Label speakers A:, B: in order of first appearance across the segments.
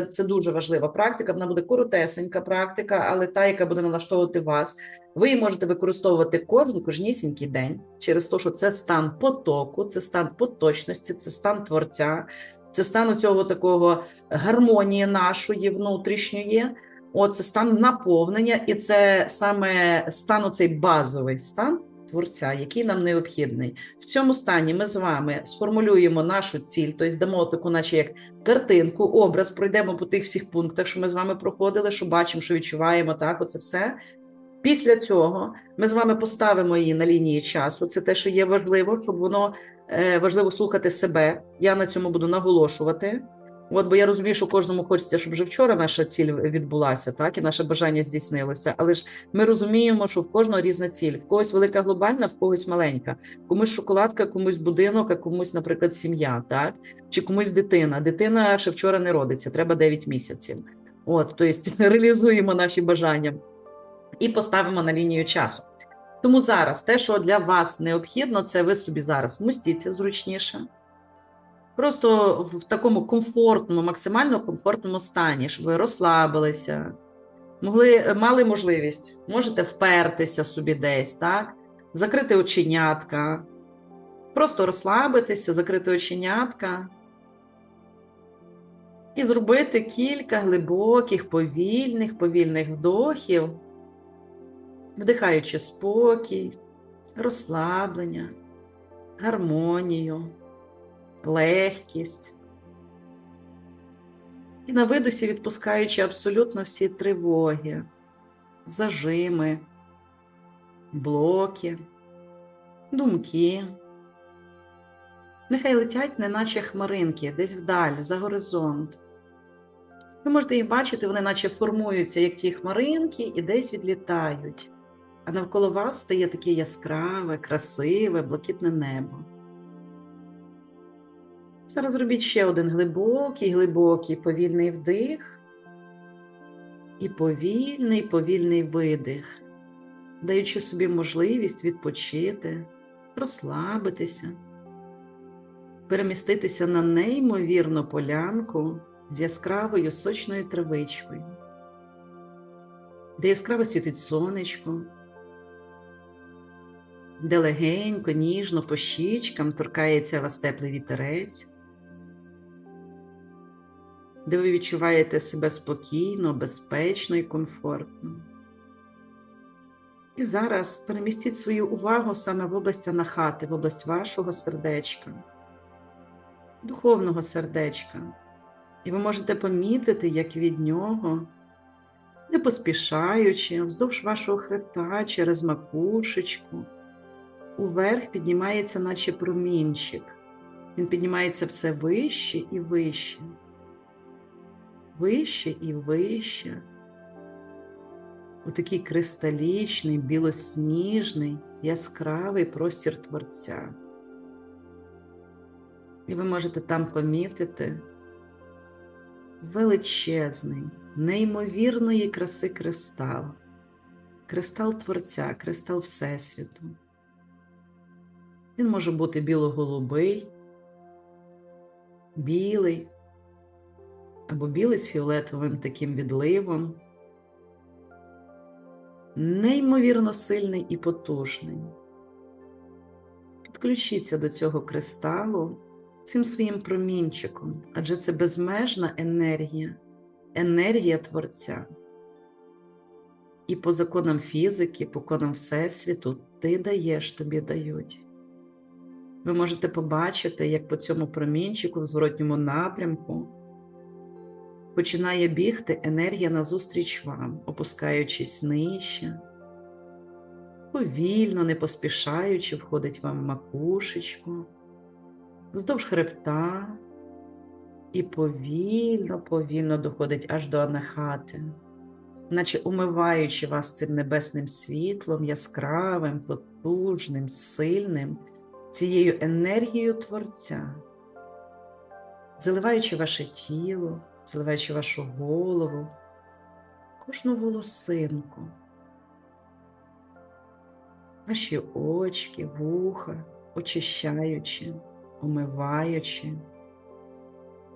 A: це, це дуже важлива практика. Вона буде коротесенька практика, але та, яка буде налаштовувати вас. Ви її можете використовувати кожен кожнісінький день через те, що це стан потоку, це стан поточності, це стан творця, це стан цього такого гармонії нашої внутрішньої. От це стан наповнення, і це саме стан оцей базовий стан творця, який нам необхідний. В цьому стані ми з вами сформулюємо нашу ціль, тобто дамо таку, наче як картинку, образ, пройдемо по тих всіх пунктах, що ми з вами проходили, що бачимо, що відчуваємо, так, оце все. Після цього ми з вами поставимо її на лінії часу. Це те, що є важливо, щоб воно е, важливо слухати себе. Я на цьому буду наголошувати. От, бо я розумію, що кожному хочеться, щоб вже вчора наша ціль відбулася, так і наше бажання здійснилося. Але ж ми розуміємо, що в кожного різна ціль, в когось велика глобальна, в когось маленька. Комусь шоколадка, комусь будинок, а комусь, наприклад, сім'я, так чи комусь дитина. Дитина ще вчора не родиться, треба 9 місяців. От, тобто реалізуємо наші бажання і поставимо на лінію часу. Тому зараз те, що для вас необхідно, це ви собі зараз вмостіться зручніше. Просто в такому комфортному, максимально комфортному стані, щоб ви розслабилися, могли, мали можливість, можете впертися собі десь, так? закрити оченятка, просто розслабитися, закрити оченятка. І зробити кілька глибоких, повільних, повільних вдохів, вдихаючи спокій, розслаблення, гармонію легкість. І на видусі відпускаючи абсолютно всі тривоги, зажими, блоки, думки. Нехай летять, неначе хмаринки, десь вдаль, за горизонт. Ви можете їх бачити, вони наче формуються, як ті хмаринки, і десь відлітають. А навколо вас стає таке яскраве, красиве, блакитне небо. Зараз робіть ще один глибокий, глибокий повільний вдих і повільний, повільний видих, даючи собі можливість відпочити, розслабитися, переміститися на неймовірну полянку з яскравою сочною травичкою, де яскраво світить сонечко, де легенько, ніжно по щічкам торкається вас теплий вітерець де ви відчуваєте себе спокійно, безпечно і комфортно. І зараз перемістіть свою увагу саме в область анахати, в область вашого сердечка, духовного сердечка. І ви можете помітити, як від нього, не поспішаючи, вздовж вашого хребта через макушечку, уверх піднімається, наче промінчик. Він піднімається все вище і вище вище і вище. У такий кристалічний, білосніжний, яскравий простір Творця. І ви можете там помітити величезний, неймовірної краси кристал, кристал Творця, кристал Всесвіту. Він може бути біло-голубий, білий, або білий з фіолетовим таким відливом. Неймовірно сильний і потужний. Підключіться до цього кристалу цим своїм промінчиком, адже це безмежна енергія, енергія Творця. І по законам фізики, по законам Всесвіту, ти даєш, тобі дають. Ви можете побачити, як по цьому промінчику в зворотньому напрямку починає бігти енергія назустріч вам, опускаючись нижче, повільно, не поспішаючи, входить вам макушечку, вздовж хребта. І повільно, повільно доходить аж до анахати, наче умиваючи вас цим небесним світлом, яскравим, потужним, сильним, цією енергією Творця, заливаючи ваше тіло заливаючи вашу голову, кожну волосинку, ваші очки, вуха, очищаючи, омиваючи,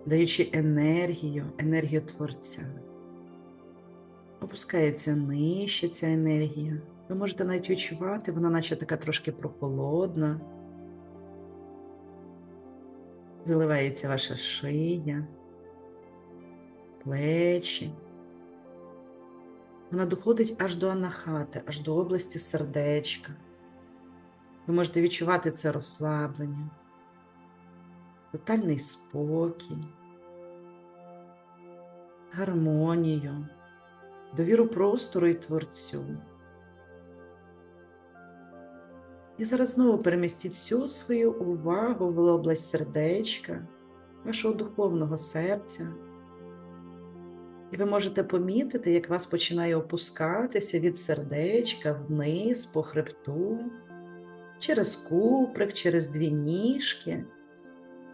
A: даючи енергію, енергію Творця. Опускається нижче ця енергія. Ви можете навіть відчувати, вона наче така трошки прохолодна. Заливається ваша шия, плечі. Вона доходить аж до анахати, аж до області сердечка. Ви можете відчувати це розслаблення, тотальний спокій, гармонію, довіру простору і творцю. І зараз знову перемістіть всю свою увагу в область сердечка, вашого духовного серця. І ви можете помітити, як вас починає опускатися від сердечка вниз по хребту, через куприк, через дві ніжки,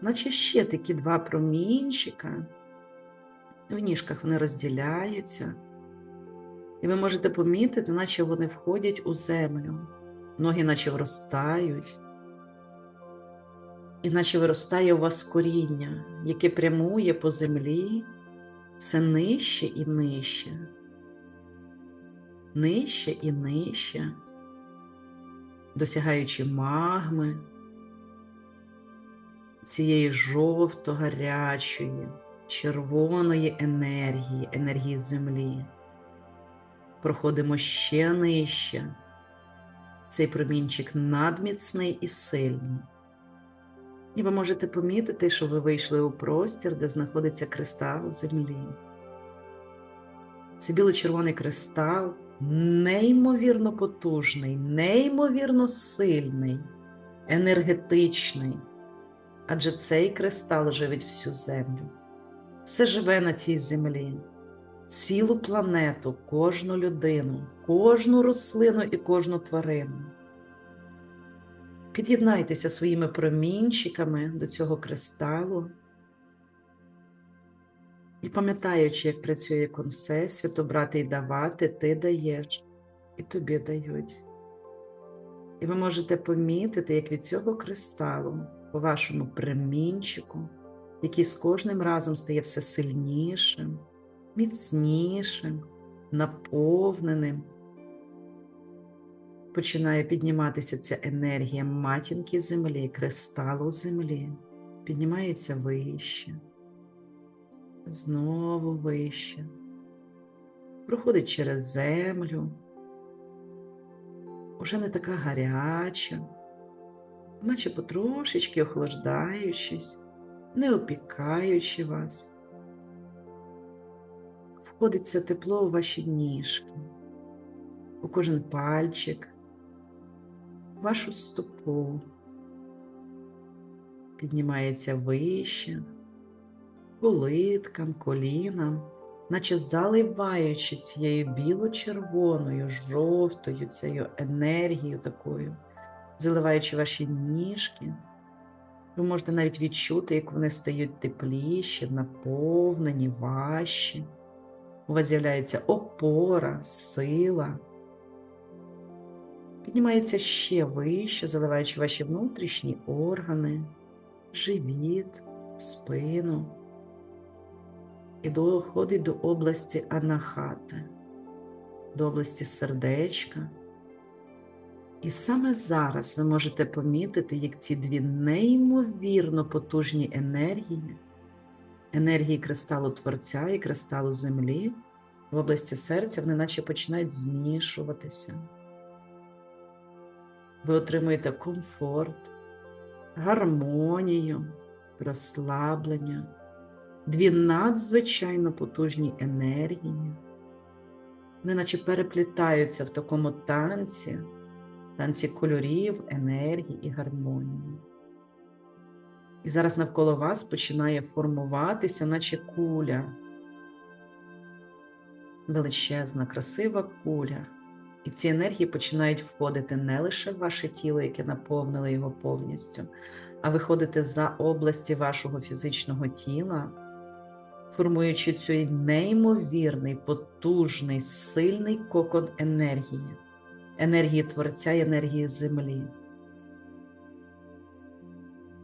A: наче ще такі два промінчика. В ніжках вони розділяються. І ви можете помітити, наче вони входять у землю, ноги наче вростають, і наче виростає у вас коріння, яке прямує по землі все нижче і нижче, нижче і нижче, досягаючи магми цієї жовто-гарячої, червоної енергії, енергії землі. Проходимо ще нижче. Цей промінчик надміцний і сильний. І ви можете помітити, що ви вийшли у простір, де знаходиться кристал землі. Це біло-червоний кристал, неймовірно потужний, неймовірно сильний, енергетичний. Адже цей кристал живить всю землю. Все живе на цій землі, цілу планету, кожну людину, кожну рослину і кожну тварину. Під'єднайтеся своїми промінчиками до цього кристалу. І пам'ятаючи, як працює Всесвіту, брати і давати, ти даєш, і тобі дають. І ви можете помітити, як від цього кристалу, по вашому промінчику, який з кожним разом стає все сильнішим, міцнішим, наповненим починає підніматися ця енергія матінки землі, кристалу землі, піднімається вище, знову вище, проходить через землю, уже не така гаряча, наче потрошечки охлаждаючись, не опікаючи вас. Входить це тепло у ваші ніжки, у кожен пальчик, вашу стопу, піднімається вище, по литкам, колінам, наче заливаючи цією біло-червоною, жовтою, цією енергією такою, заливаючи ваші ніжки. Ви можете навіть відчути, як вони стають тепліші, наповнені, важчі. У вас з'являється опора, сила піднімається ще вище, заливаючи ваші внутрішні органи, живіт, спину і доходить до області анахати, до області сердечка. І саме зараз ви можете помітити, як ці дві неймовірно потужні енергії, енергії кристалу Творця і кристалу Землі в області серця, вони наче починають змішуватися ви отримуєте комфорт, гармонію, розслаблення, дві надзвичайно потужні енергії. Вони наче переплітаються в такому танці, танці кольорів, енергії і гармонії. І зараз навколо вас починає формуватися, наче куля, величезна, красива куля. І ці енергії починають входити не лише в ваше тіло, яке наповнило його повністю, а виходити за області вашого фізичного тіла, формуючи цей неймовірний, потужний, сильний кокон енергії, енергії Творця і енергії Землі.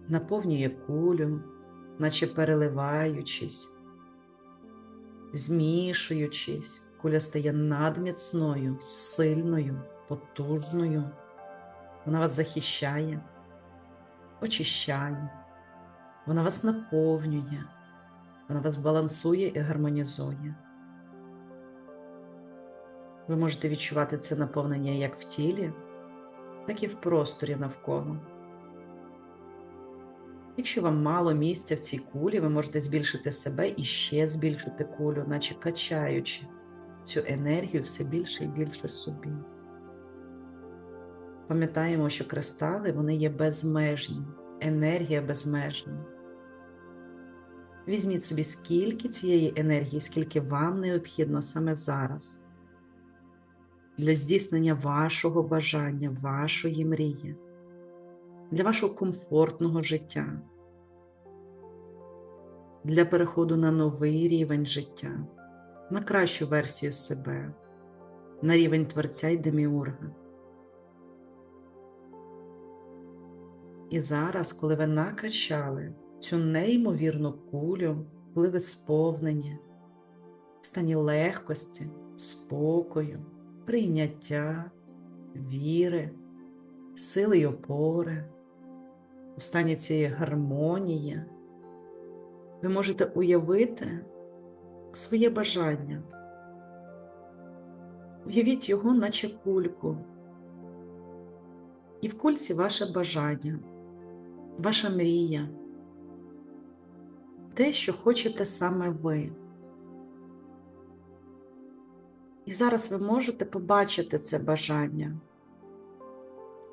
A: Наповнює кулю, наче переливаючись, змішуючись, куля стає надміцною, сильною, потужною. Вона вас захищає, очищає, вона вас наповнює, вона вас балансує і гармонізує. Ви можете відчувати це наповнення як в тілі, так і в просторі навколо. Якщо вам мало місця в цій кулі, ви можете збільшити себе і ще збільшити кулю, наче качаючи цю енергію все більше і більше собі. Пам'ятаємо, що кристали вони є безмежні, енергія безмежна. Візьміть собі скільки цієї енергії, скільки вам необхідно саме зараз для здійснення вашого бажання, вашої мрії, для вашого комфортного життя, для переходу на новий рівень життя, на кращу версію себе, на рівень Творця і Деміурга. І зараз, коли ви накачали цю неймовірну кулю, коли ви сповнені, в стані легкості, спокою, прийняття, віри, сили й опори, у стані цієї гармонії, ви можете уявити своє бажання. Уявіть його, наче кульку. І в кульці ваше бажання, ваша мрія, те, що хочете саме ви. І зараз ви можете побачити це бажання,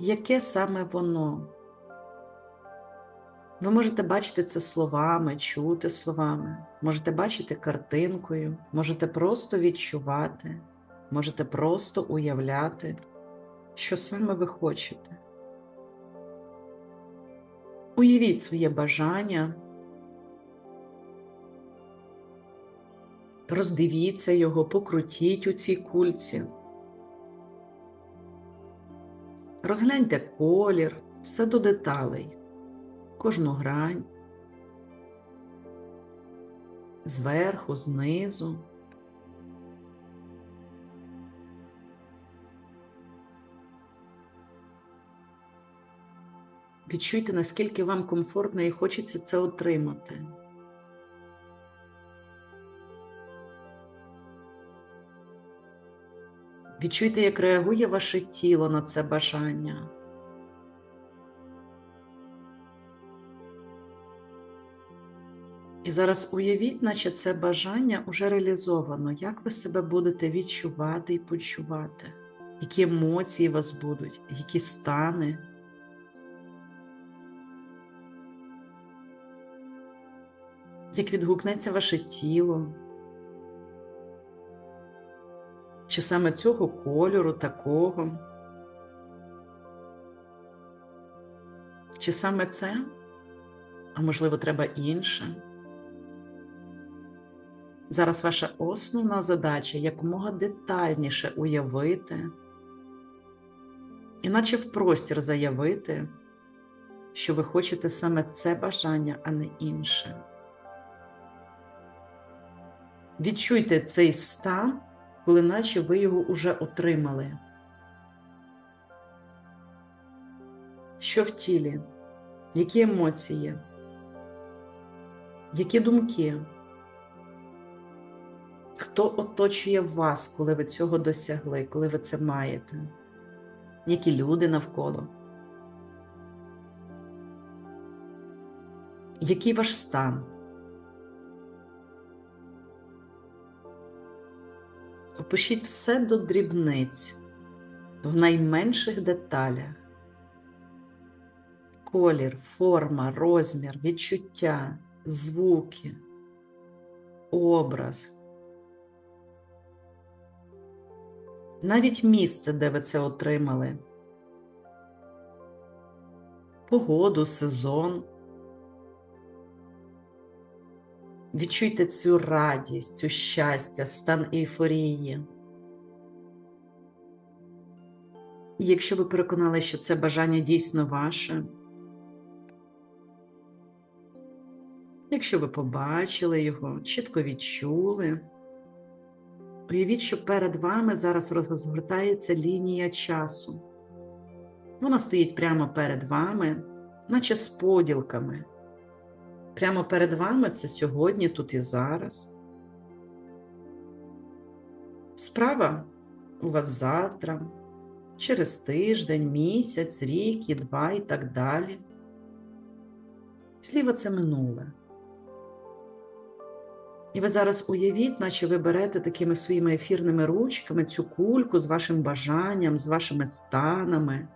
A: яке саме воно. Ви можете бачити це словами, чути словами, можете бачити картинкою, можете просто відчувати, можете просто уявляти, що саме ви хочете. Уявіть своє бажання, роздивіться його, покрутіть у цій кульці. Розгляньте колір, все до деталей, кожну грань, зверху, знизу. Відчуйте, наскільки вам комфортно і хочеться це отримати. Відчуйте, як реагує ваше тіло на це бажання. І зараз уявіть, наче це бажання уже реалізовано, як ви себе будете відчувати і почувати, які емоції у вас будуть, які стани. Як відгукнеться ваше тіло, чи саме цього кольору такого? Чи саме це? А можливо, треба інше? Зараз ваша основна задача якомога детальніше уявити, іначе в простір заявити, що ви хочете саме це бажання, а не інше. Відчуйте цей стан, коли наче ви його уже отримали. Що в тілі? Які емоції? Які думки? Хто оточує вас, коли ви цього досягли, коли ви це маєте? Які люди навколо? Який ваш стан? Опишіть все до дрібниць, в найменших деталях. Колір, форма, розмір, відчуття, звуки, образ. Навіть місце, де ви це отримали, погоду, сезон. Відчуйте цю радість, цю щастя, стан ейфорії. І якщо ви переконали, що це бажання дійсно ваше, Якщо ви побачили його, чітко відчули, уявіть, що перед вами зараз розгортається лінія часу. Вона стоїть прямо перед вами, наче з поділками. Прямо перед вами це сьогодні, тут і зараз. Справа у вас завтра, через тиждень, місяць, рік і два і так далі. Зліва це минуле. І ви зараз уявіть, наче ви берете такими своїми ефірними ручками цю кульку з вашим бажанням, з вашими станами,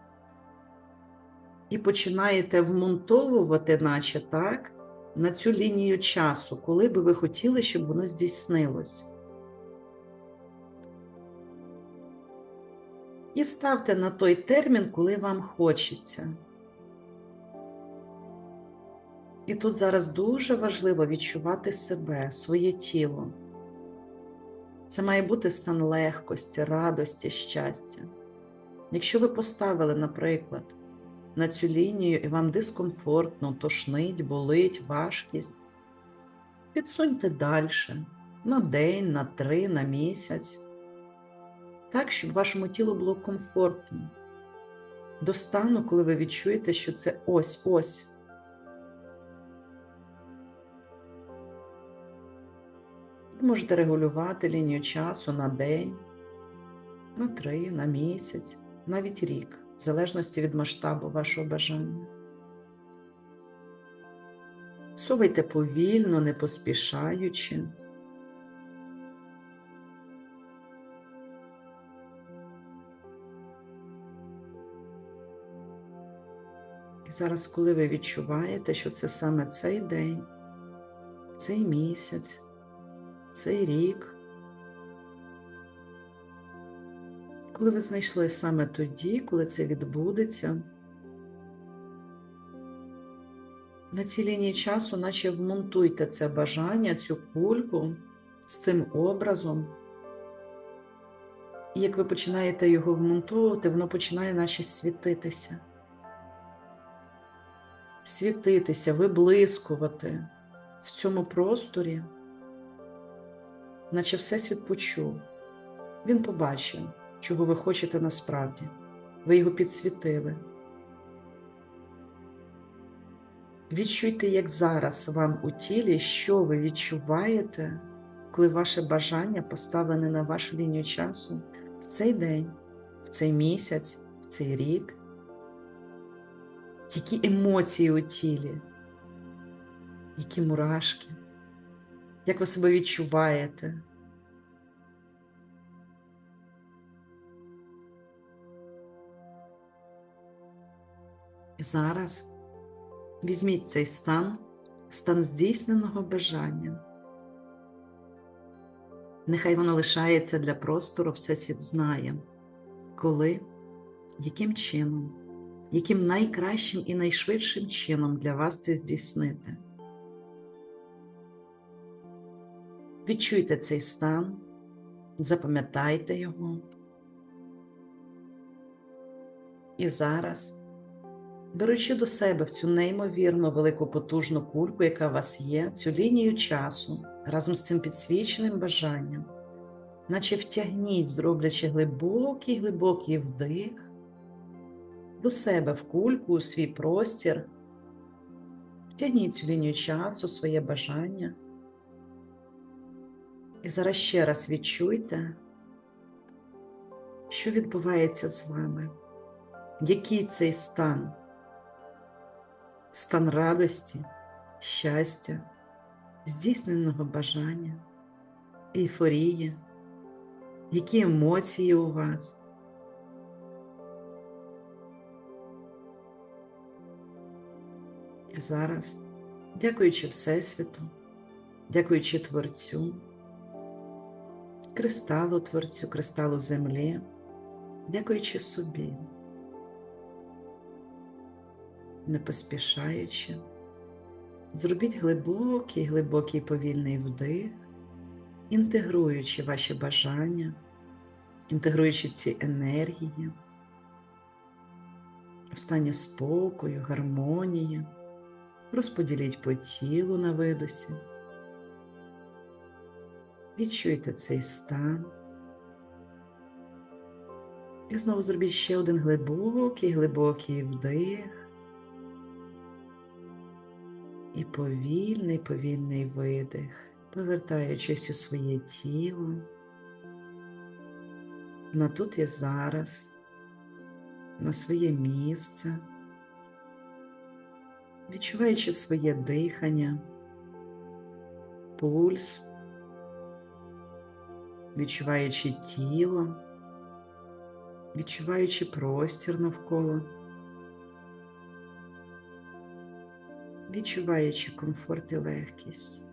A: і починаєте вмонтовувати, наче так, на цю лінію часу, коли би ви хотіли, щоб воно здійснилось. І ставте на той термін, коли вам хочеться. І тут зараз дуже важливо відчувати себе, своє тіло. Це має бути стан легкості, радості, щастя. Якщо ви поставили, наприклад, на цю лінію і вам дискомфортно, тошнить, болить, важкість, підсуньте далі, на день, на три, на місяць, так, щоб вашому тілу було комфортно. До стану, коли ви відчуєте, що це ось-ось. Ви можете регулювати лінію часу на день, на три, на місяць, навіть рік, в залежності від масштабу вашого бажання. Сувайте повільно, не поспішаючи. І зараз, коли ви відчуваєте, що це саме цей день, цей місяць, цей рік, коли ви знайшли саме тоді, коли це відбудеться, на цій лінії часу, наче вмонтуйте це бажання, цю кульку з цим образом. І як ви починаєте його вмонтовувати, воно починає наче світитися. Світитися, виблискувати в цьому просторі наче Всесвіт почув. Він побачив, чого ви хочете насправді. Ви його підсвітили. Відчуйте, як зараз вам у тілі, що ви відчуваєте, коли ваше бажання поставлене на вашу лінію часу в цей день, в цей місяць, в цей рік. Які емоції у тілі, які мурашки. Як ви себе відчуваєте? І зараз візьміть цей стан, стан здійсненого бажання. Нехай воно лишається для простору, Всесвіт знає, коли, яким чином, яким найкращим і найшвидшим чином для вас це здійснити. Відчуйте цей стан, запам'ятайте його. І зараз, беручи до себе в цю неймовірно велику потужну кульку, яка у вас є, цю лінію часу, разом з цим підсвіченим бажанням, наче втягніть, зроблячи глибокий глибокий вдих до себе в кульку, у свій простір, втягніть цю лінію часу, своє бажання. І зараз ще раз відчуйте, що відбувається з вами, який цей стан, стан радості, щастя, здійсненого бажання, ейфорії, які емоції у вас. І зараз, дякуючи Всесвіту, дякуючи Творцю кристалу Творцю, кристалу землі, дякуючи собі, не поспішаючи, зробіть глибокий, глибокий повільний вдих, інтегруючи ваші бажання, інтегруючи ці енергії, у спокою, гармонії, Розподіліть по тілу на видосі. Відчуйте цей стан. І знову зробіть ще один глибокий, глибокий вдих. І повільний, повільний видих, повертаючись у своє тіло. На тут і зараз, на своє місце, відчуваючи своє дихання, пульс, відчуваючи тіло, відчуваючи простір навколо, відчуваючи комфорт і легкість.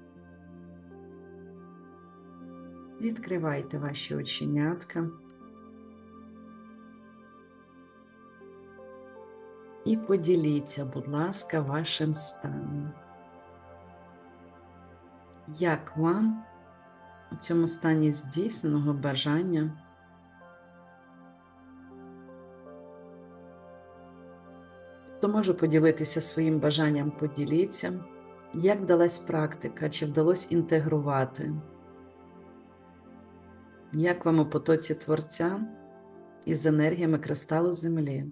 A: Відкривайте ваші оченятка. І поділіться, будь ласка, вашим станом. Як вам у цьому стані здійсненого бажання. Хто може поділитися своїм бажанням, поділіться, як вдалась практика, чи вдалося інтегрувати, як вам у потоці Творця із енергіями кристалу Землі.